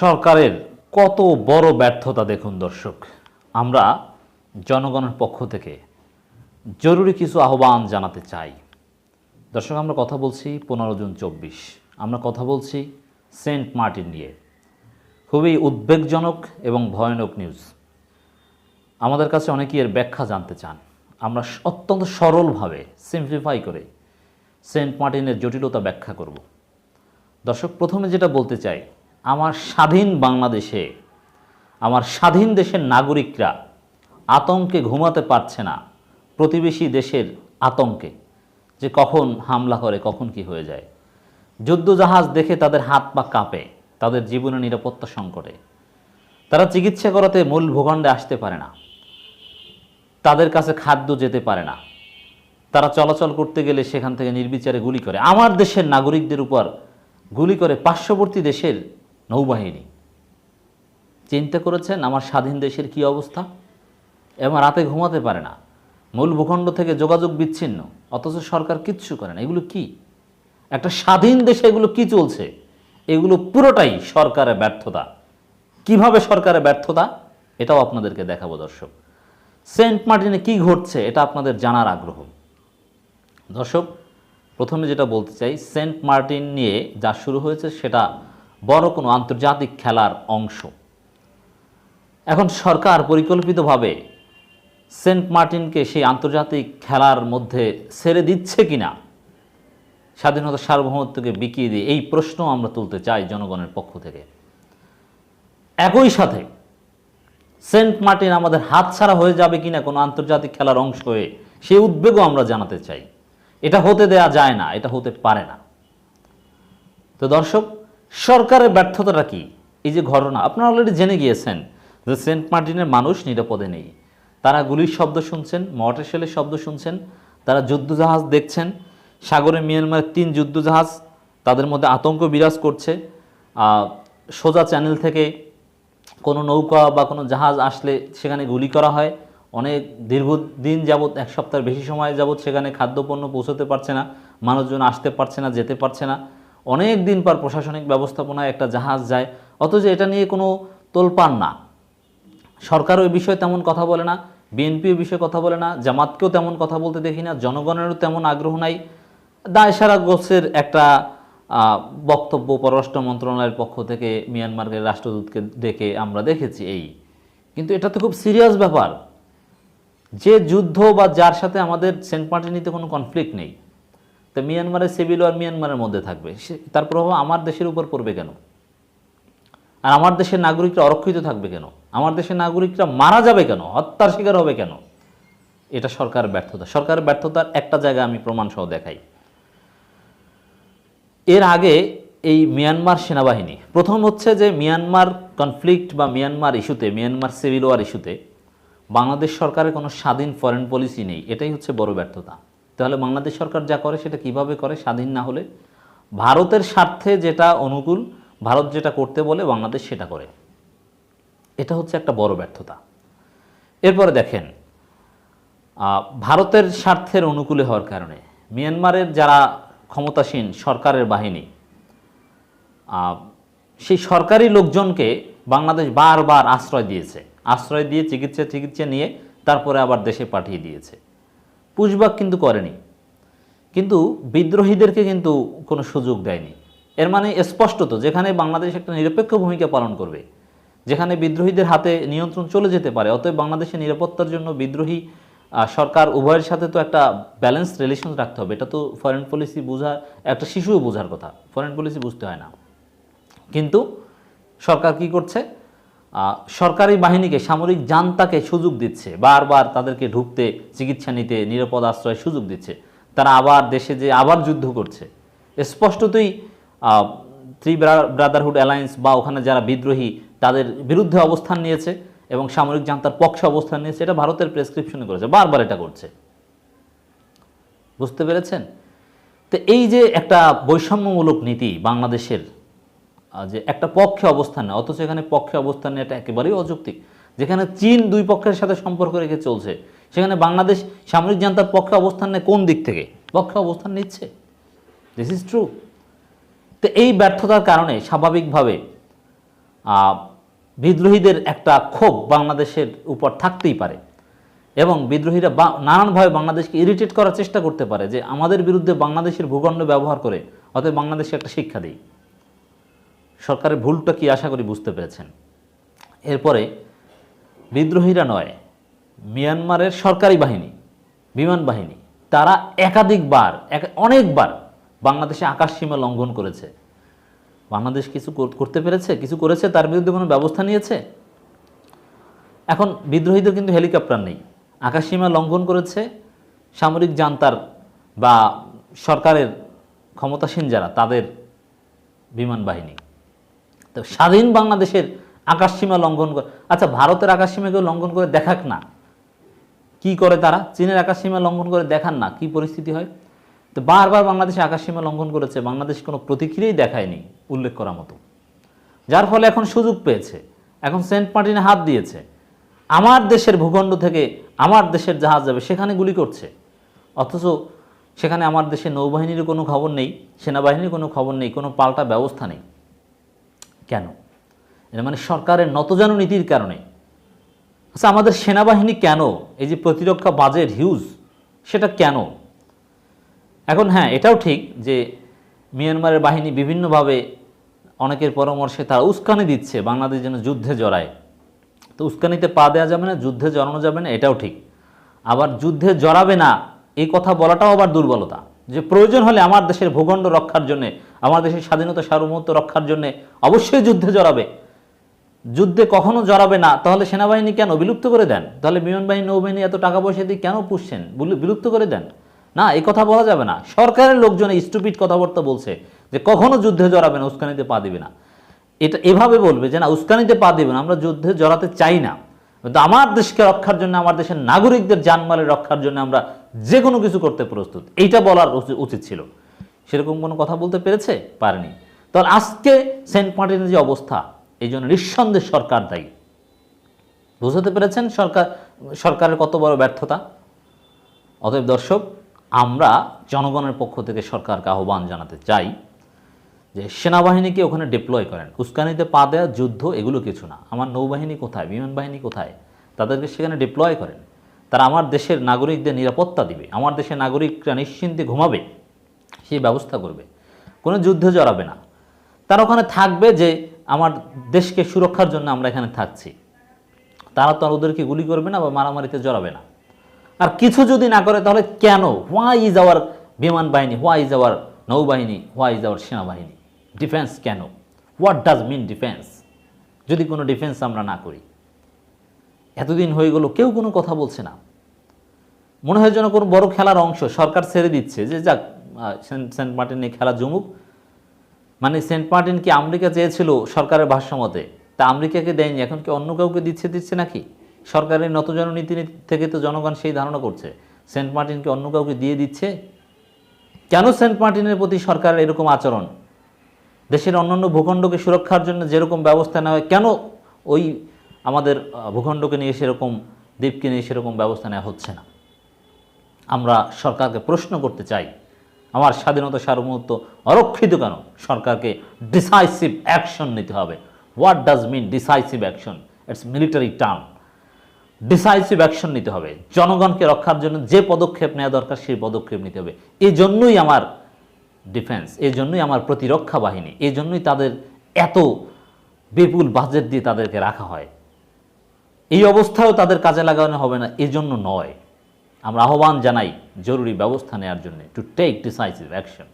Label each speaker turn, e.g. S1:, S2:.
S1: সরকারের কত বড় ব্যর্থতা দেখুন দর্শক। আমরা জনগণের পক্ষ থেকে জরুরি কিছু আহ্বান জানাতে চাই। দর্শক, আমরা কথা বলছি পনেরো জুন চব্বিশ। আমরা কথা বলছি সেন্ট মার্টিন নিয়ে। খুবই উদ্বেগজনক এবং ভয়ানক নিউজ। আমাদের কাছে অনেকেই এর ব্যাখ্যা জানতে চান। আমরা অত্যন্ত সরলভাবে সিম্পলিফাই করে সেন্ট মার্টিনের জটিলতা ব্যাখ্যা করব। দর্শক, প্রথমে যেটা বলতে চাই আমার স্বাধীন বাংলাদেশে, আমার স্বাধীন দেশের নাগরিকরা আতঙ্কে ঘুমাতে পারছে না, প্রতিবেশী দেশের আতঙ্কে, যে কখন হামলা করে, কখন কি হয়ে যায়। যুদ্ধজাহাজ দেখে তাদের হাত পা কাঁপে, তাদের জীবনের নিরাপত্তা সংকটে। তারা চিকিৎসা করাতে মূল ভূখণ্ডে আসতে পারে না। তাদের কাছে খাদ্য যেতে পারে না। তারা চলাচল করতে গেলে সেখান থেকে নির্বিচারে গুলি করে। আমার দেশের নাগরিকদের উপর গুলি করে পার্শ্ববর্তী দেশের নৌবাহিনী। চিন্তা করেছেন, আমার স্বাধীন দেশের কি অবস্থা? এবং রাতে ঘুমাতে পারে না। মূল ভূখণ্ড থেকে যোগাযোগ বিচ্ছিন্ন, অথচ সরকার কিচ্ছু করে না। এগুলো কি? একটা স্বাধীন দেশে এগুলো কি চলছে? এগুলো পুরোটাই সরকারের ব্যর্থতা। কীভাবে সরকারের ব্যর্থতা? এটাও আপনাদেরকে দেখাবো, দর্শক। সেন্ট মার্টিনে কি ঘটছে, এটা আপনাদের জানার আগ্রহ। দর্শক, প্রথমে যেটা বলতে চাই, সেন্ট মার্টিন নিয়ে যা শুরু হয়েছে, সেটা বড় কোনো আন্তর্জাতিক খেলার অংশ। এখন সরকার পরিকল্পিতভাবে সেন্ট মার্টিনকে সেই আন্তর্জাতিক খেলার মধ্যে ছেড়ে দিচ্ছে কিনা, স্বাধীনতা সার্বভৌমত্বকে বিকিয়ে দিয়ে এই প্রশ্ন আমরা তুলতে চাই জনগণের পক্ষ থেকে। একই সাথে সেন্ট মার্টিন আমাদের হাতছাড়া হয়ে যাবে কিনা কোনো আন্তর্জাতিক খেলার অংশ হয়ে সেই উদ্বেগও আমরা জানাতে চাই। এটা হতে দেয়া যায় না, এটা হতে পারে না। তো দর্শক সরকারের ব্যর্থতাটা কি? এই যে ঘটনা, আপনারা অলরেডি জেনে গিয়েছেন যে সেন্ট মার্টিনের মানুষ নিরাপদে নেই। তারা গুলির শব্দ শুনছেন মর্টার শেলের শব্দ শুনছেন, তারা যুদ্ধজাহাজ দেখছেন। সাগরে মিয়ানমারের তিন যুদ্ধজাহাজ তাদের মধ্যে আতঙ্ক বিরাজ করছে। সোজা চ্যানেল থেকে কোনো নৌকা বা কোনো জাহাজ আসলে সেখানে গুলি করা হয়। অনেক দীর্ঘদিন যাবৎ, এক সপ্তাহের বেশি সময় যাবৎ সেখানে খাদ্যপণ্য পৌঁছতে পারছে না, মানুষজন আসতে পারছে না, যেতে পারছে না। অনেক দিন পর প্রশাসনিক ব্যবস্থাপনায় একটা জাহাজ যায়, অথচ এটা নিয়ে কোনো তোলপান না। সরকার ওই বিষয়ে তেমন কথা বলে না বিএনপি বিষয়ে কথা বলে না, জামাতকেও তেমন কথা বলতে দেখি না, জনগণেরও তেমন আগ্রহ নাই। দায়সারা গোছের একটা বক্তব্য পররাষ্ট্র মন্ত্রণালয়ের পক্ষ থেকে মিয়ানমারের রাষ্ট্রদূতকে ডেকে আমরা দেখেছি এই। কিন্তু এটা তো খুব সিরিয়াস ব্যাপার। যে যুদ্ধ বা যার সাথে আমাদের সেন্ট মার্টিনিতে কোনো কনফ্লিক্ট নেই। তো মিয়ানমারের সিভিল আর মিয়ানমারের মধ্যে থাকবে। তার প্রভাব আমার দেশের উপর পড়বে কেন? আর আমার দেশের নাগরিকরা অরক্ষিত থাকবে কেন? আমার দেশের নাগরিকরা মারা যাবে কেন? হত্যার শিকার হবে কেন? এটা সরকার ব্যর্থতা। সরকারের ব্যর্থতার একটা জায়গা আমি প্রমাণ সহ দেখাই। এর আগে এই মিয়ানমার সেনাবাহিনী, প্রথম হচ্ছে যে মিয়ানমার কনফ্লিক্ট বা মিয়ানমার ইস্যুতে, মিয়ানমার সিভিল ওয়ার ইস্যুতে বাংলাদেশ সরকারের কোনো স্বাধীন ফরেন পলিসি নেই। এটাই হচ্ছে বড় ব্যর্থতা। তাহলে বাংলাদেশ সরকার যা করে সেটা কীভাবে করে? স্বাধীন না হলে? ভারতের স্বার্থে যেটা অনুকূল, ভারত যেটা করতে বলে, বাংলাদেশ সেটা করে। এটা হচ্ছে একটা বড় ব্যর্থতা। এরপরে দেখেন ভারতের স্বার্থের অনুকূলে হওয়ার কারণে মিয়ানমারের যারা ক্ষমতাসীন সরকারের বাহিনী সেই সরকারি লোকজনকে বাংলাদেশ বারবার আশ্রয় দিয়েছে। আশ্রয় দিয়ে চিকিৎসা চিকিৎসা নিয়ে তারপরে আবার দেশে পাঠিয়ে দিয়েছে। পুশবাক কিন্তু করেনি। কিন্তু বিদ্রোহীদেরকে কিন্তু কোনো সুযোগ দেয়নি। এর মানে স্পষ্টত, যেখানে বাংলাদেশ একটা নিরপেক্ষ ভূমিকা পালন করবে, যেখানে বিদ্রোহীদের হাতে নিয়ন্ত্রণ চলে যেতে পারে, অতএব বাংলাদেশের নিরাপত্তার জন্য বিদ্রোহী সরকার উভয়ের সাথে তো একটা ব্যালেন্স রিলেশন রাখতে হবে। এটা তো ফরেন পলিসি বোঝার একটা শিশুও বোঝার কথা। ফরেন পলিসি বুঝতে হয় না। কিন্তু সরকার কি করছে? সরকারি বাহিনীকে সামরিক জান্তাকে সুযোগ দিচ্ছে, বারবার তাদেরকে ঢুকতে, চিকিৎসা নিতে, নিরাপদ আশ্রয় সুযোগ দিচ্ছে। তারা আবার দেশে যে আবার যুদ্ধ করছে। স্পষ্টতই থ্রি ব্রাদারহুড অ্যালায়েন্স বা ওখানে যারা বিদ্রোহী, তাদের বিরুদ্ধে অবস্থান নিয়েছে এবং সামরিক জান্তার পক্ষে অবস্থান নিয়েছে। এটা ভারতের প্রেসক্রিপশনে করেছে, বারবার এটা করছে। বুঝতে পেরেছেন? তো এই যে একটা বৈষম্যমূলক নীতি বাংলাদেশের যে একটা পক্ষে অবস্থান নেয়, অথচ এখানে পক্ষে অবস্থান নেয় এটা একেবারেই অযৌক্তিক। যেখানে চীন দুই পক্ষের সাথে সম্পর্ক রেখে চলছে, সেখানে বাংলাদেশ সামরিক জান্তার পক্ষে অবস্থান নেয় কোন দিক থেকে? পক্ষে অবস্থান নিচ্ছে। দিস ইজ ট্রু তো এই ব্যর্থতার কারণে স্বাভাবিকভাবে বিদ্রোহীদের একটা ক্ষোভ বাংলাদেশের উপর থাকতেই পারে এবং বিদ্রোহীরা নানানভাবে বাংলাদেশকে ইরিটেট করার চেষ্টা করতে পারে যে আমাদের বিরুদ্ধে বাংলাদেশের ভূখণ্ড ব্যবহার করে অতএব বাংলাদেশে একটা শিক্ষা দিই। সরকারের ভুলটা কি আশা করি বুঝতে পেরেছেন? এরপরে, বিদ্রোহীরা নয়, মিয়ানমারের সরকারি বাহিনী, বিমান বাহিনী, তারা একাধিকবার, এক- অনেকবার বাংলাদেশে আকাশ সীমা লঙ্ঘন করেছে। বাংলাদেশ কিছু করতে পেরেছে, কিছু করেছে, তার বিরুদ্ধে কোনো ব্যবস্থা নিয়েছে? এখন বিদ্রোহীদের কিন্তু হেলিকপ্টার নেই। আকাশ সীমা লঙ্ঘন করেছে, সামরিক জান্তার বা সরকারের ক্ষমতাসীন যারা, তাদের বিমান বাহিনী। তো স্বাধীন বাংলাদেশের আকাশসীমা লঙ্ঘন করে। আচ্ছা ভারতের আকাশসীমাকেও লঙ্ঘন করে দেখাক না। কি করে তারা? চীনের আকাশসীমা লঙ্ঘন করে দেখান না। কি পরিস্থিতি হয়? তো বারবার বাংলাদেশে আকাশসীমা লঙ্ঘন করেছে। বাংলাদেশ কোনো প্রতিক্রিয়াই দেখায়নি উল্লেখ করার মতো। যার ফলে এখন সুযোগ পেয়েছে। এখন সেন্ট মার্টিনে হাত দিয়েছে। আমার দেশের ভূখণ্ড থেকে আমার দেশের জাহাজ যাবে, সেখানে গুলি করছে। অথচ সেখানে আমার দেশের নৌবাহিনীর কোনো খবর নেই, সেনাবাহিনীর কোনো খবর নেই, কোনো পাল্টা ব্যবস্থা নেই। কেন? এর মানে সরকারের নতজানু নীতির কারণে। আচ্ছা আমাদের সেনাবাহিনী কেন? এই যে প্রতিরক্ষা বাজেট হিউজ, সেটা কেন? এখন হ্যাঁ এটাও ঠিক যে মিয়ানমারের বাহিনী বিভিন্নভাবে অনেকের পরামর্শে তারা উস্কানি দিচ্ছে, বাংলাদেশ যেন যুদ্ধে জড়ায়। তো উস্কানিতে পা দেওয়া যাবে না, যুদ্ধে জড়ানো যাবে না, এটাও ঠিক। আবার যুদ্ধে জড়াবে না, এই কথা বলাটাও আবার দুর্বলতা। যে প্রয়োজন হলে আমার দেশের ভূখণ্ড রক্ষার জন্যে, আমার দেশের স্বাধীনতা সার্বভৌমত্ব রক্ষার জন্যে অবশ্যই যুদ্ধে জড়াবে। যুদ্ধে কখনো জড়াবে না, তাহলে সেনাবাহিনী কেন বিলুপ্ত করে দেন? তাহলে বিমান বাহিনী, নৌবাহিনী এত টাকা পয়সা দিয়ে কেন পুষছেন? বিলুপ্ত করে দেন? না এই কথা বলা যাবে না। সরকারের লোকজন এই স্টুপিড কথাবার্তা বলছে যে কখনো যুদ্ধে জড়াবে না, উস্কানিতে পা দিবে না। এটা এভাবে বলবে যে না, উস্কানিতে পা দিবে না, আমরা যুদ্ধে জড়াতে চাই না। কিন্তু আমার দেশকে রক্ষার জন্য, আমার দেশের নাগরিকদের জানমালের রক্ষার জন্য আমরা যে কোনো কিছু করতে প্রস্তুত। এইটা বলার উচিত ছিল। সেরকম কোনো কথা বলতে পেরেছে? পারেনি। তাহলে আজকে সেন্ট মার্টিনের যে অবস্থা, এই জন্য নিঃসন্দেহ সরকার দায়ী। বুঝতে পেরেছেন সরকার, সরকারের কত বড় ব্যর্থতা? অতএব দর্শক, আমরা জনগণের পক্ষ থেকে সরকারকে আহ্বান জানাতে চাই যে সেনাবাহিনীকে ওখানে ডিপ্লয় করেন। উস্কানিতে পা দেওয়া যুদ্ধ, এগুলো কিছু না। আমার নৌবাহিনী কোথায়? বিমান বাহিনী কোথায়? তাদেরকে সেখানে ডিপ্লয় করেন। তারা আমার দেশের নাগরিকদের নিরাপত্তা দিবে, আমার দেশের নাগরিকরা নিশ্চিন্তে ঘুমাবে, সেই ব্যবস্থা করবে। কোনো যুদ্ধ জড়াবে না। তারা ওখানে থাকবে যে আমার দেশকে সুরক্ষার জন্য আমরা এখানে থাকছি। তারা তো আর ওদেরকে গুলি করবে না বা মারামারিতে জড়াবে না। আর কিছু যদি না করে, তাহলে কেন? হোয়াই ইজ আওয়ার বিমান বাহিনী হোয়াই ইজ আওয়ার নৌবাহিনী হোয়াই ইজ আওয়ার সেনাবাহিনী? ডিফেন্স কেন? হোয়াট ডাজ মিন ডিফেন্স যদি কোনো ডিফেন্স আমরা না করি। এতদিন হয়ে গেল, কেউ কোনো কথা বলছে না। মনে হয় যেন কোনো বড় খেলার অংশ, সরকার ছেড়ে দিচ্ছে যে, যাক সেন্ট সেন্ট মার্টিনে খেলা জমুক। মানে সেন্ট মার্টিন কি আমেরিকা চেয়েছিল সরকারের ভাষ্যমতে? তা আমেরিকাকে দেয়নি, এখন কি অন্য কাউকে দিচ্ছে দিচ্ছে নাকি? সরকারের নতজন নীতি থেকে তো জনগণ সেই ধারণা করছে। সেন্ট মার্টিনকে অন্য কাউকে দিয়ে দিচ্ছে? কেন সেন্ট মার্টিনের প্রতি সরকারের এরকম আচরণ? দেশের অন্যান্য ভূখণ্ডকে সুরক্ষার জন্য যেরকম ব্যবস্থা নেওয়া হয়, কেন ওই আমাদের ভূখণ্ডকে নিয়ে সেরকম, দ্বীপকে নিয়ে সেরকম ব্যবস্থা নেওয়া হচ্ছে না। আমরা সরকারকে প্রশ্ন করতে চাই, আমার স্বাধীনতা সার্বভৌমত্ব অরক্ষিত কেন? সরকারকে ডিসাইসিভ অ্যাকশন নিতে হবে। What does mean decisive action it's military term decisive action নিতে হবে। জনগণকে রক্ষার জন্য যে পদক্ষেপ নেওয়া দরকার, সেই পদক্ষেপ নিতে হবে। এই জন্যই আমার ডিফেন্স এই জন্যই আমার প্রতিরক্ষা বাহিনী, এই জন্যই তাদের এত বিপুল বাজেট দিয়ে তাদেরকে রাখা হয়। এই অবস্থাও তাদের কাজে লাগানো হবে না, এজন্য নয়। আমরা আহ্বান জানাই, জরুরি ব্যবস্থা নেওয়ার জন্য টু টেক ডিসাইসিভ অ্যাকশন